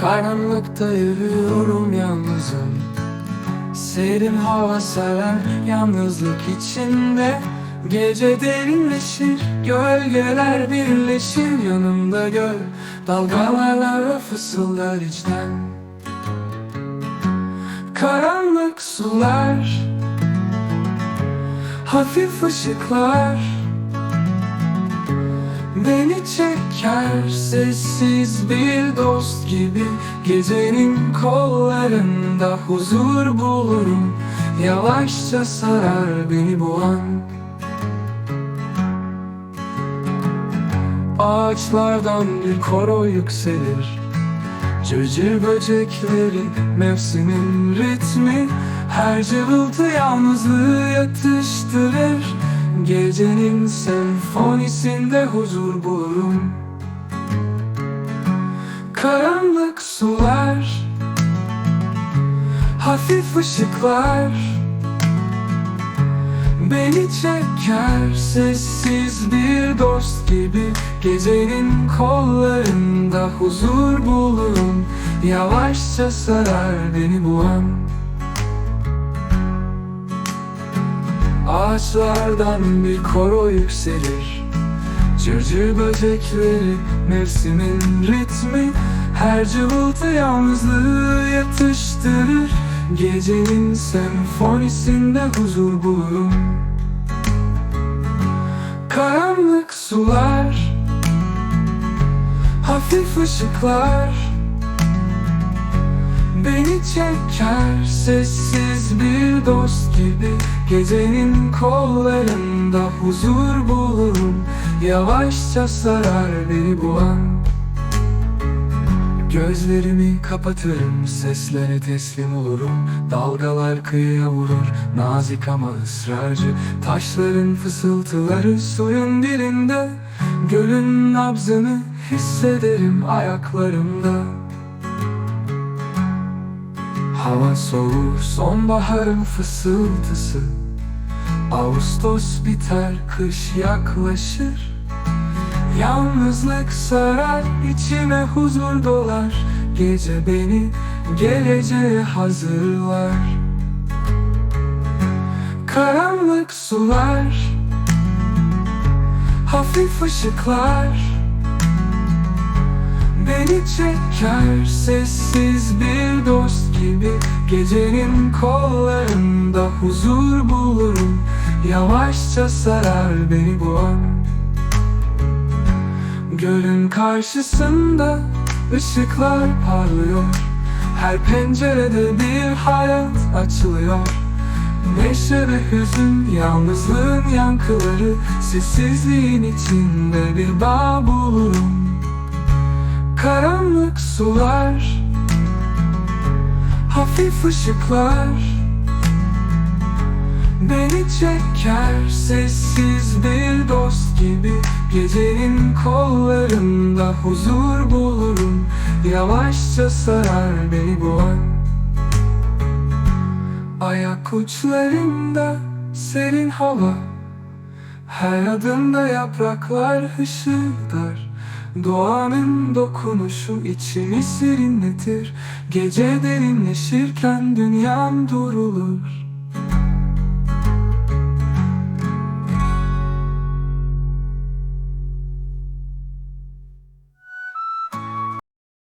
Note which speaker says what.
Speaker 1: Karanlıkta yürüyorum yalnızım. Serin hava seven yalnızlık içinde. Gece derinleşir, gölgeler birleşir. Yanımda göl, dalgalarla fısıldar içten. Karanlık sular Hafif ışıklar Beni çeker sessiz bir dost gibi. Gecenin kollarında huzur bulurum. Yavaşça sarar beni bu an. Ağaçlardan bir koro yükselir. Cırcır böcekleri mevsimin ritmi. Her cıvıltı yalnızlığı yatıştırır Gecenin senfonisinde huzur bulurum. Karanlık sular Hafif ışıklar Beni çeker sessiz bir dost gibi. Gecenin kollarında huzur bulurum. Yavaşça sarar beni bu an Ağaçlardan bir koro yükselir. Cırcır böcekleri mevsimin ritmi. Her cıvıltı yalnızlığı yatıştırır. Gecenin senfonisinde huzur bulurum. Karanlık sular Hafif ışıklar Beni çeker sessiz bir dost gibi. Gecenin kollarında huzur bulurum. Yavaşça sarar beni bu an. Gözlerimi kapatırım, seslere teslim olurum. Dalgalar kıyıya vurur, nazik ama ısrarcı. Taşların fısıltıları suyun dilinde. Gölün nabzını hissederim ayaklarımda Hava soğur, sonbaharın fısıltısı. Ağustos biter, kış yaklaşır. Yalnızlık sarar, içime huzur dolar. Gece beni geleceğe hazırlar. Karanlık sular Hafif ışıklar Beni çeker sessiz bir dost gibi. Gecenin kollarında huzur bulurum. Yavaşça sarar beni bu an. Gölün karşısında ışıklar parlıyor. Her pencerede bir hayat açılıyor. Neşe ve hüzün, yalnızlığın yankıları. Sessizliğin içinde bir bağ bulurum Karanlık sular Hafif ışıklar Beni çeker sessiz bir dost gibi. Gecenin kollarında huzur bulurum Yavaşça sarar beni bu an. Ayak uçlarında serin hava Her adımda yapraklar hışırdar Doğanın dokunuşu içimi serinletir. Gece derinleşirken dünyam durulur